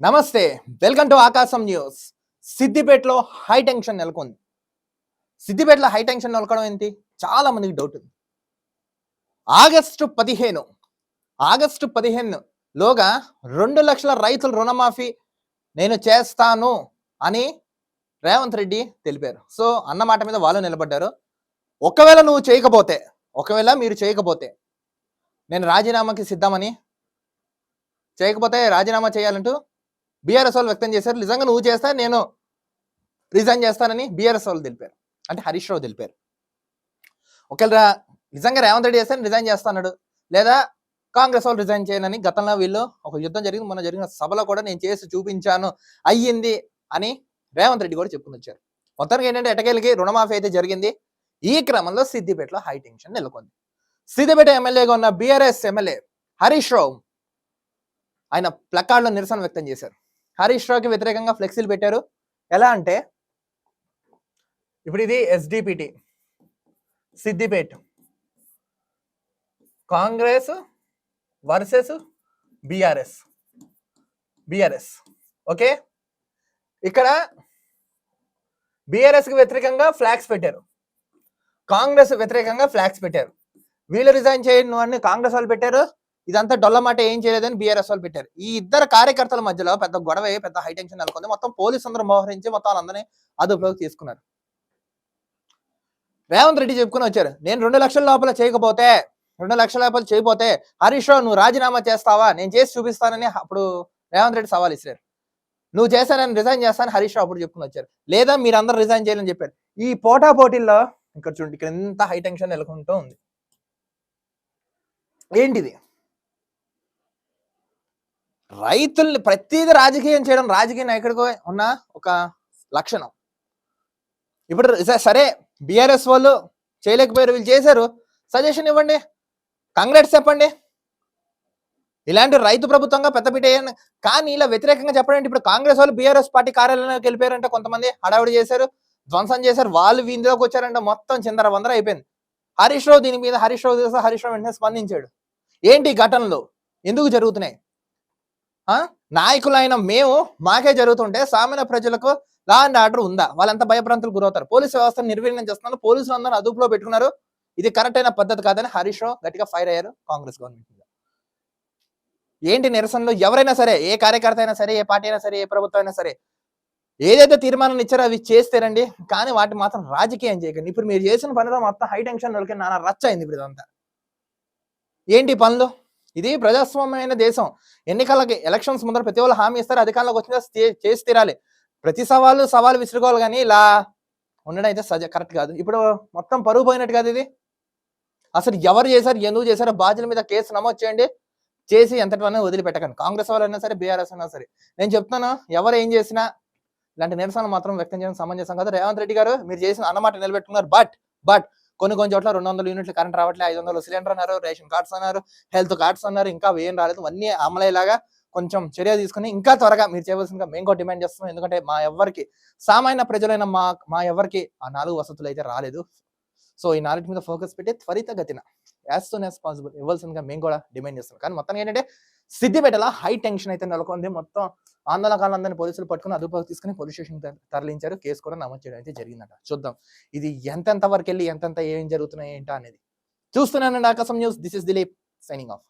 నమస్తే welcome to Aakasam news. సిద్దిపేటలో high tension నెలకొంది. సిద్దిపేటలో హై టెన్షన్ నెలకొనడం ఏంటి? చాలా మందికి డౌట్ ఉంది. ఆగస్టు పదిహేను ఆగస్టు పదిహేను లోగా రెండు లక్షల రైతుల రుణమాఫీ నేను చేస్తాను అని రేవంత్ రెడ్డి తెలిపారు. సో అన్న మాట మీద వాళ్ళు నిలబడ్డారు. ఒకవేళ నువ్వు చేయకపోతే ఒకవేళ మీరు చేయకపోతే నేను రాజీనామాకి సిద్ధమని చేయకపోతే రాజీనామా చేయాలంటూ బీఆర్ఎస్ వాళ్ళు వ్యక్తం చేశారు. నిజంగా నువ్వు చేస్తా నేను రిజైన్ చేస్తానని బీఆర్ఎస్ వాళ్ళు తెలిపారు. అంటే హరీష్ రావు తెలిపారు. ఒకవేళ నిజంగా రేవంత్ రెడ్డి చేస్తే రిజైన్ చేస్తాడు లేదా కాంగ్రెస్ వాళ్ళు రిజైన్ చేయనని గతంలో వీళ్ళు ఒక యుద్ధం జరిగింది మొన్న జరిగిన సభలో కూడా నేను చేసి చూపించాను అయ్యింది అని రేవంత్ రెడ్డి కూడా చెప్పుకుని వచ్చారు. మొత్తానికి ఏంటంటే ఎటకేళ్ళకి రుణమాఫీ అయితే జరిగింది. ఈ క్రమంలో సిద్దిపేటలో హై టెన్షన్ నెలకొంది. సిద్దిపేట ఎమ్మెల్యేగా ఉన్న బీఆర్ఎస్ ఎమ్మెల్యే హరీష్ రావు ఆయన ప్లకార్డులో నిరసన వ్యక్తం చేశారు. హరీష్ రావుకి వ్యతిరేకంగా ఫ్లెక్సీలు పెట్టారు. ఎలా అంటే ఇప్పుడు ఇది SDPT Siddipet Congress versus BRS BRS. Okay? ఇక్కడ బీఆర్ఎస్కి వ్యతిరేకంగా ఫ్లాగ్స్ పెట్టారు. కాంగ్రెస్ వ్యతిరేకంగా ఫ్లాగ్స్ పెట్టారు. వీళ్ళు రిజైన్ చేయను అని కాంగ్రెస్ వాళ్ళు పెట్టారు. ఇదంతా డొల్లమాట ఏం చేయలేదని బీఆర్ఎస్ వాళ్ళు పెట్టారు. ఈ ఇద్దరు కార్యకర్తల మధ్యలో పెద్ద గొడవ పెద్ద హై టెన్షన్ నెలకొంది. మొత్తం పోలీసు అందరూ మోహరించి మొత్తం వాళ్ళందరినీ అదుపులోకి తీసుకున్నారు. రేవంత్ రెడ్డి చెప్పుకుని వచ్చారు. నేను రెండు లక్షల లోపల చేయకపోతే రెండు లక్షల లోపల చేయకపోతే హరీష్ రావు నువ్వు రాజీనామా చేస్తావా? నేను చేసి చూపిస్తానని అప్పుడు రేవంత్ రెడ్డి సవాల్ ఇచ్చారు నువ్వు చేశానని రిజైన్ చేస్తానని హరీష్ రావు అప్పుడు చెప్పుకుని వచ్చారు. లేదా మీరందరూ రిజైన్ చేయాలని చెప్పారు. ఈ పోటా పోటీల్లో ఇక్కడ చూడండి ఇక్కడ ఎంత హై టెన్షన్ నెలకొంటూ ఉంది. ఏంటిది? రైతుల్ని ప్రతిదీ రాజకీయం చేయడం రాజకీయ నాయకుడికి ఉన్న ఒక లక్షణం. ఇప్పుడు సరే బీఆర్ఎస్ వాళ్ళు చేయలేకపోయారు వీళ్ళు చేశారు. సజెషన్ ఇవ్వండి. కాంగ్రెస్ చెప్పండి. ఇలాంటి రైతు ప్రభుత్వంగా పెద్దపీట వేయండి కానీ ఇలా వ్యతిరేకంగా చెప్పడం ఇప్పుడు కాంగ్రెస్ వాళ్ళు బీఆర్ఎస్ పార్టీ కార్యాలయంలోకి వెళ్ళిపోయారంటే కొంతమంది హడావిడి చేశారు ధ్వంసం చేశారు వాళ్ళు వీందులోకి వచ్చారంటే మొత్తం చిందర వందర అయిపోయింది. హరీష్ రావు దీని మీద హరీష్ రావు చేస్తే హరీష్ రావు వెంటనే స్పందించాడు. ఏంటి ఈ ఘటనలు? ఎందుకు జరుగుతున్నాయి? నాయకులైన మేము మాకే జరుగుతుంటే సామాన్య ప్రజలకు లా అండ్ ఆర్డర్ ఉందా? వాళ్ళంతా భయభ్రాంతులు గురవుతారు. పోలీసు వ్యవస్థను నిర్వీర్యం చేస్తున్నారు. పోలీసులు అందరూ అదుపులో పెట్టుకున్నారు. ఇది కరెక్ట్ అయిన పద్ధతి కాదని హరీష్ రావు గట్టిగా ఫైర్ అయ్యారు కాంగ్రెస్ గవర్నమెంట్ మీద. ఏంటి నిరసనలు? ఎవరైనా సరే ఏ కార్యకర్త అయినా సరే ఏ పార్టీ అయినా సరే ఏ ప్రభుత్వం అయినా సరే ఏదైతే తీర్మానం ఇచ్చారో అవి చేస్తారండి కానీ వాటి మాత్రం రాజకీయం చేయకండి. ఇప్పుడు మీరు చేసిన పనిలో మొత్తం హై టెన్షన్ వాళ్ళకి నానా రచ్చ అయింది ఇప్పుడు ఇదంతా. ఏంటి పనులు? ఇది ప్రజాస్వామ్యమైన దేశం. ఎన్నికలకి ఎలక్షన్స్ ముందర ప్రతి వాళ్ళు హామీ ఇస్తారు అధికారంలోకి వచ్చిన చేసి తీరాలి. ప్రతి సవాలు సవాలు విసురుకోవాలి కానీ ఇలా ఉండడం అయితే సజ కరెక్ట్ కాదు. ఇప్పుడు మొత్తం పరువు పోయినట్టు కాదు ఇది. అసలు ఎవరు చేశారు ఎందుకు చేశారో బాధ్యుల మీద కేసు నమోదు చేయండి. చేసి ఎంతటి వదిలిపెట్టకండి. కాంగ్రెస్ వాళ్ళైనా సరే బీఆర్ఎస్ అయినా సరే. నేను చెప్తాను ఎవరు ఏం చేసినా ఇలాంటి నిరసనలు మాత్రం వ్యక్తం చేయడం సమంజసం కాదు. రేవంత్ రెడ్డి గారు మీరు చేసిన అన్నమాట నిలబెట్టుకున్నారు. బట్ బట్ కొన్ని కొన్ని చోట్ల రెండు వందల యూనిట్లు కరెంట్ రావట్లేదు ఐదు వందలు సిలిండర్ అన్నారు రేషన్ కార్డ్స్ అన్నారు హెల్త్ కార్డ్స్ అన్నారు ఇంకా ఏం రాలేదు. అన్నీ అమలయ్యేలాగా కొంచెం చర్య తీసుకుని ఇంకా త్వరగా మీరు చేయవలసిందిగా మేము కూడా డిమాండ్ చేస్తున్నాం. ఎందుకంటే మా ఎవరికి సామాన్య ప్రజలైన మా మా ఎవరికి ఆ నాలుగు వసతులు అయితే రాలేదు. సో ఈ నాలుగు మీద ఫోకస్ పెట్టి త్వరితగతిన యాజ్ సూన్ యాజ్ పాసిబుల్ ఇవ్వాల్సిందిగా మేము కూడా డిమాండ్ చేస్తున్నాం. కానీ మొత్తం ఏంటంటే సిద్దిపేటలో హై టెన్షన్ అయితే నెలకొంది. మొత్తం ఆందోళనకాలందరినీ పోలీసులు పట్టుకుని అదుపులోకి తీసుకుని పోలీస్ స్టేషన్ తరలించారు. కేసు కూడా నమోదు చేయడం అయితే జరిగిందట. చూద్దాం. ఇది ఎంతెంత వరకు వెళ్ళి ఎంతెంత ఏం జరుగుతున్నాయి ఏంటా అనేది. చూస్తున్నానండి Aakasam news. This is Dileep signing off